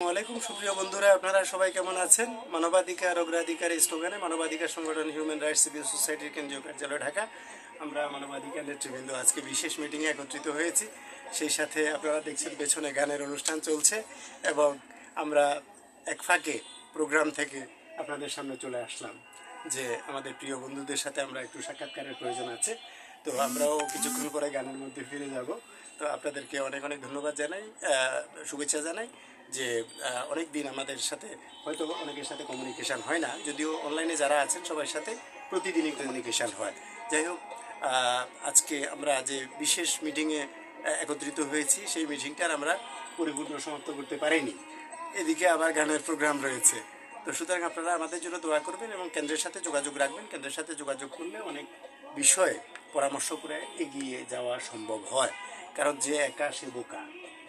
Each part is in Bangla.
আসসালামাইকুম সুপ্রিয় বন্ধুরা, আপনারা সবাই কেমন আছেন? মানবাধিকার অগ্রাধিকার স্লোগানে মানবাধিকার সংগঠন হিউম্যান রাইটস সিভিল সোসাইটির কেন্দ্রীয় কার্যালয়, ঢাকা। আমরা মানবাধিকার নেতৃবৃন্দ আজকে বিশেষ মিটিংয়ে একত্রিত হয়েছি। সেই সাথে আপনারা দেখছেন, পেছনে গানের অনুষ্ঠান চলছে এবং আমরা এক ফাঁকে প্রোগ্রাম থেকে আপনাদের সামনে চলে আসলাম যে আমাদের প্রিয় বন্ধুদের সাথে আমরা একটু সাক্ষাৎকারের প্রয়োজন আছে। তো আমরাও কিছুক্ষণ পরে গানের মধ্যে ফিরে যাব। তো আপনাদেরকে অনেক অনেক ধন্যবাদ জানাই শুভেচ্ছা জানাই যে অনেক দিন আমাদের সাথে, হয়তো অনেকের সাথে কমিউনিকেশন হয় না, যদিও অনলাইনে যারা আছেন সবার সাথে প্রতিদিনই কমিউনিকেশন হয়। যাই হোক আজকে আমরা যে বিশেষ মিটিংয়ে একত্রিত হয়েছি, সেই মিটিংটার আমরা পরিপূর্ণ সমাপ্ত করতে পারিনি। এদিকে আবার গানের প্রোগ্রাম রয়েছে। তো সুতরাং আপনারা আমাদের জন্য দোয়া করবেন এবং কেন্দ্রের সাথে যোগাযোগ রাখবেন। কেন্দ্রের সাথে যোগাযোগ করলে অনেক বিষয়ে পরামর্শ করে এগিয়ে যাওয়া সম্ভব হয়। কারণ যে একা সে বোকা,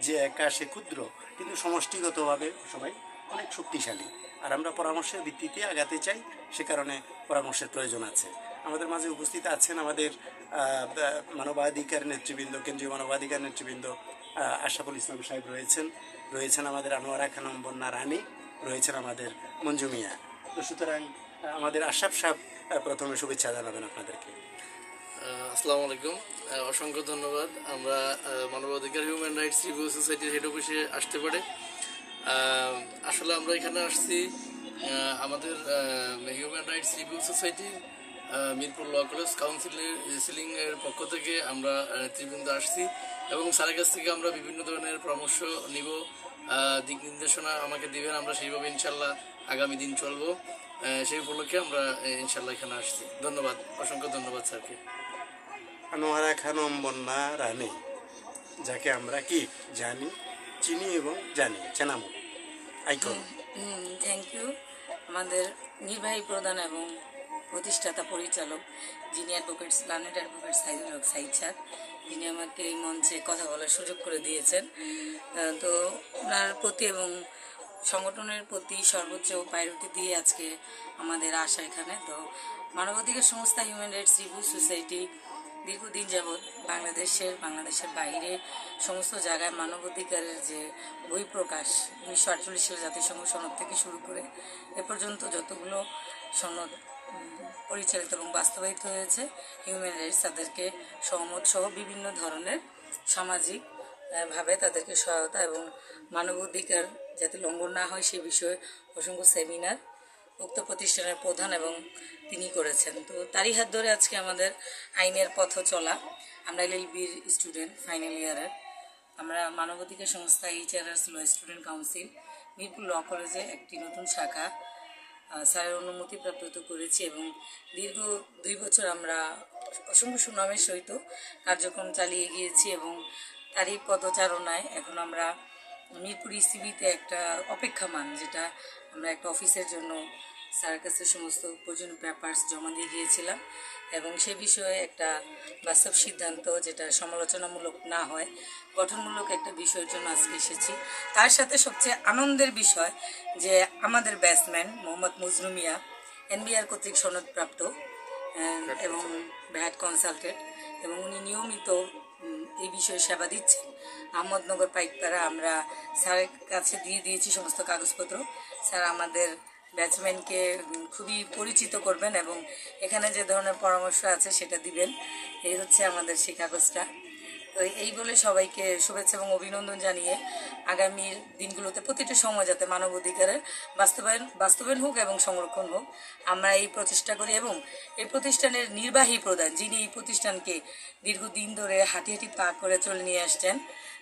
যে একা সে ক্ষুদ্র, কিন্তু সমষ্টিগতভাবে সবাই অনেক শক্তিশালী। আর আমরা পরামর্শের ভিত্তিতে আগাতে চাই, সে কারণে পরামর্শের প্রয়োজন আছে। আমাদের মাঝে উপস্থিত আছেন আমাদের মানবাধিকার নেতৃবৃন্দ, কেন্দ্রীয় মানবাধিকার নেতৃবৃন্দ আশাফুল ইসলাম সাহেব রয়েছেন। রয়েছেন আমাদের আনোয়ারা খানম বন্যা রানী, রয়েছেন আমাদের মঞ্জু মিয়া। তো সুতরাং আমাদের আশাফ সাহেব প্রথমে শুভেচ্ছা জানাবেন আপনাদেরকে। আসসালামু আলাইকুম। অসংখ্য ধন্যবাদ। আমরা মানবাধিকার হিউম্যান রাইটস রিভিউ সোসাইটির হেড অফিসে আসতে পারে। আসলে আমরা এখানে আসছি আমাদের human rights review society Mirpur law college কাউন্সিলের সিলিং এর পক্ষ থেকে আমরা নেতৃবৃন্দ আসছি এবং স্যারের কাছ থেকে আমরা বিভিন্ন ধরনের পরামর্শ নিব। দিক নির্দেশনা আমাকে দিবেন, আমরা সেইভাবে ইনশাল্লাহ আগামী দিন চলবো। সেই উপলক্ষে আমরা ইনশাল্লাহ এখানে আসছি। ধন্যবাদ, অসংখ্য ধন্যবাদ স্যারকে। আনোয়ারা খানম বন্যা রানী, যাকে আমরা কি জানি, চিনি এবং জানি, চেনামো। থ্যাংক ইউ আমাদের নির্বাহী প্রধান এবং প্রতিষ্ঠাতা পরিচালক, যিনি advocate planet advocate Saidul Haque Sayeed sir, যিনি আমাকে এই মঞ্চে কথা বলার সুযোগ করে দিয়েছেন। তো ওনার প্রতি এবং সংগঠনের প্রতি সর্বোচ্চ প্রায়োরিটি দিয়ে আজকে আমাদের আসা এখানে। তো মানবাধিকার সংস্থা হিউম্যান রাইটস রিভিউ সোসাইটি দীর্ঘদিন যাবৎ বাংলাদেশের বাংলাদেশের বাইরে সমস্ত জায়গায় মানবাধিকারের যে বই প্রকাশ উনিশশো আটচল্লিশ সালে জাতিসংঘ সনদ থেকে শুরু করে এ পর্যন্ত যতগুলো সনদ পরিচালিত এবং বাস্তবায়িত হয়েছে হিউম্যান রাইটস তাদেরকে সহমত সহ বিভিন্ন ধরনের সামাজিক ভাবে তাদেরকে সহায়তা এবং মানবাধিকার যাতে লঙ্ঘন না হয় সে বিষয়ে অসংখ্য সেমিনার উক্ত প্রতিষ্ঠানের প্রধান এবং তিনি করেছেন। তো তারই হাত ধরে আজকে আমাদের আইনের পথ চলা। আমরা এলএলবির স্টুডেন্ট ফাইনাল ইয়ারের। আমরা মানবাধিকার সংস্থা HRS law student council Mirpur law কলেজে একটি নতুন শাখা আহ, অনুমতি প্রাপ্ত করেছি এবং দীর্ঘ দুই বছর আমরা অসংখ্য সুনামের সহিত কার্যক্রম চালিয়ে গিয়েছি এবং তারই পদচারণায় এখন আমরা মিরপুর ইসিবিতে একটা অপেক্ষামান যেটা আমরা একটা অফিসের জন্য স্যারের কাছে সমস্ত প্রয়োজনীয় পেপার্স জমা দিয়ে গিয়েছিলাম এবং সে বিষয়ে একটা বাস্তব সিদ্ধান্ত যেটা সমালোচনামূলক না হয় গঠনমূলক একটা বিষয়ের জন্য আজকে এসেছি। তার সাথে সবচেয়ে আনন্দের বিষয় যে আমাদের ব্যাটসম্যান মোহাম্মদ মুজরুমিয়া এনবিআর কর্তৃক সনদপ্রাপ্ত এবং ব্যাট কনসালটেন্ট এবং উনি নিয়মিত এই বিষয়ে সেবা দিচ্ছেন। আহমদনগর পাইকপাড়া আমরা স্যারের কাছে দিয়ে দিয়েছি সমস্ত কাগজপত্র। স্যার আমাদের ব্যাটসম্যানকে খুবই পরিচিত করবেন এবং এখানে যে ধরনের পরামর্শ আছে সেটা দিবেন। এই হচ্ছে আমাদের সেই কাগজটা। তো এই বলে সবাইকে শুভেচ্ছা এবং অভিনন্দন জানিয়ে আগামীর দিনগুলোতে প্রতিটি সময় যাতে মানবাধিকারের বাস্তবায়ন বাস্তবায়ন হোক এবং সংরক্ষণ হোক, আমরা এই প্রচেষ্টা করি এবং এই প্রতিষ্ঠানের নির্বাহী প্রধান যিনি এই প্রতিষ্ঠানকে দীর্ঘদিন ধরে হাঁটি হাঁটি পা করে চলে নিয়ে আসছেন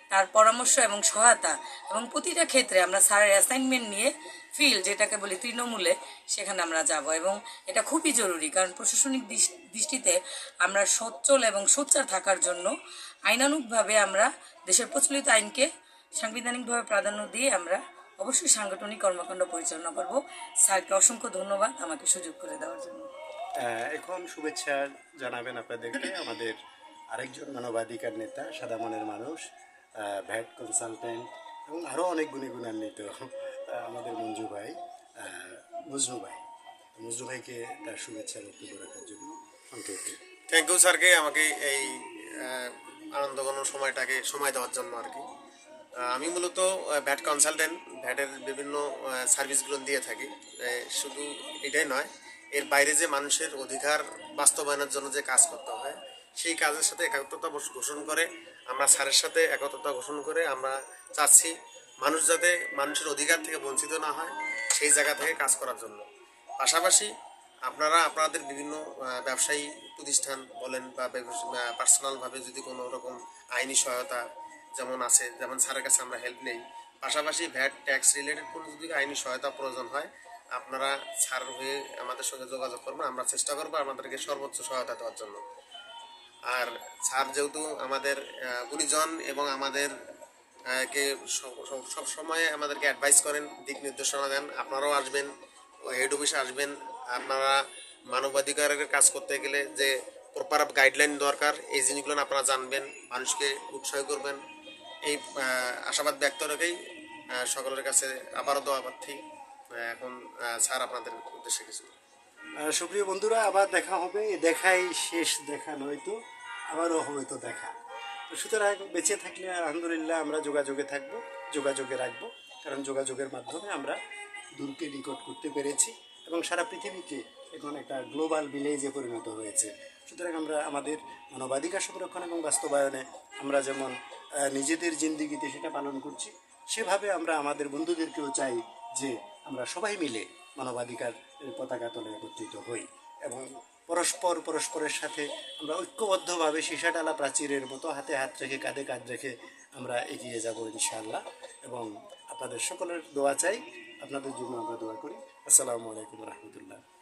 তার পরামর্শ এবং সহায়তা এবং প্রতিটা ক্ষেত্রে আমরা স্যারের অ্যাসাইনমেন্ট নিয়ে ফিল যেটাকে বলি তৃণমূলে, সেখানে আমরা যাব এবং এটা খুবই জরুরি কারণ প্রশাসনিক দৃষ- দৃষ্টিতে আমরা সচ্ছল এবং সোচ্চার থাকার জন্য আইনানুগভাবে আমরা দেশের প্রচলিত আইনকে সাংবিধানিকভাবে প্রাধান্য দিয়ে আমরা অবশ্যই সাংগঠনিক কর্মকাণ্ড পরিচালনা করব। স্যারকে অসংখ্য ধন্যবাদ আমাকে সুযোগ করে দেওয়ার জন্য। এখন শুভেচ্ছা জানাবেন আপনাদেরকে। আমাদের আরেকজন মানবাধিকার নেতা সাদা মনের মানুষ। ভ্যাট কনসালটেন্ট এবং আরও অনেক গুণী গুণান্বিত আমাদের মঞ্জু ভাই মজনু ভাই। মজনু ভাইকে তার শুভেচ্ছা বক্তব্য রাখার জন্য থ্যাংক ইউ স্যারকে আমাকে এই আনন্দঘন সময়টাকে সময় দেওয়ার জন্য আর কি। আমি মূলত ভ্যাট কনসালটেন্ট, ভ্যাটের বিভিন্ন সার্ভিসগুলো দিয়ে থাকি। শুধু এটাই নয়, এর বাইরে যে মানুষের অধিকার বাস্তবায়নের জন্য যে কাজ করতে হয় সেই কাজের সাথে একাত্মতা বস- ঘোষণ করে, আমরা স্যারের সাথে একত্রতা ঘোষণ করে আমরা চাচ্ছি মানুষ যাতে মানুষের অধিকার থেকে বঞ্চিত না হয় সেই জায়গা থেকে কাজ করার জন্য। পাশাপাশি আপনারা, আপনাদের বিভিন্ন ব্যবসায়ী প্রতিষ্ঠান বলেন বা পার্সোনালভাবে যদি কোনো রকম আইনি সহায়তা যেমন আছে, যেমন স্যারের কাছে আমরা হেল্প নেই, পাশাপাশি ভ্যাট ট্যাক্স রিলেটেড কোনো যদি আইনি সহায়তা প্রয়োজন হয়, আপনারা স্যার হয়ে আমাদের সঙ্গে যোগাযোগ করবেন, আমরা চেষ্টা করব আমাদেরকে সর্বোচ্চ সহায়তা দেওয়ার জন্য। আর স্যার যেহেতু আমাদের আহ, গুণীজন এবং আমাদের কে সব- সময় আমাদেরকে অ্যাডভাইস করেন দিক নির্দেশনা দেন আপনারাও আসবেন হেড অফিসে আসবেন আপনারা মানবাধিকারের কাজ করতে গেলে যে প্রপার গাইডলাইন দরকার এই জিনিসগুলো আপনারা জানবেন মানুষকে উৎসাহ করবেন। এই আশাবাদ ব্যক্ত রেখেই সকলের কাছে আবারও দোয়া প্রার্থী এখন স্যার আপনাদের উদ্দেশ্যে কিছু। সুপ্রিয় বন্ধুরা আবার দেখা হবে দেখাই শেষ দেখা নয়তো আবারও হবে তো দেখা। তো সুতরাং বেঁচে থাকলে আলহামদুলিল্লাহ আমরা যোগাযোগে থাকব, যোগাযোগে রাখব, কারণ যোগাযোগের মাধ্যমে আমরা দূরকে নিকট করতে পেরেছি এবং সারা পৃথিবীকে এখন একটা গ্লোবাল ভিলেজে পরিণত হয়েছে। সুতরাং আমরা আমাদের মানবাধিকার সংরক্ষণ এবং বাস্তবায়নে আমরা যেমন নিজেদের জিন্দিগিতে সেটা পালন করছি, সেভাবে আমরা আমাদের বন্ধুদেরকেও চাই যে আমরা সবাই মিলে মানবাধিকার পতাকা তলে একত্রিত হই এবং পরস্পর পরস্পরের সাথে আমরা ঐক্যবদ্ধভাবে সীসাডালা প্রাচীরের মতো হাতে হাত রেখে, কাঁধে কাঁধ রেখে আমরা এগিয়ে যাব ইনশাআল্লাহ। এবং আপনাদের সকলের দোয়া চাই। আপনাদের জন্য আমরা দোয়া করি। আসসালামু আলাইকুম রহমতুল্লাহ।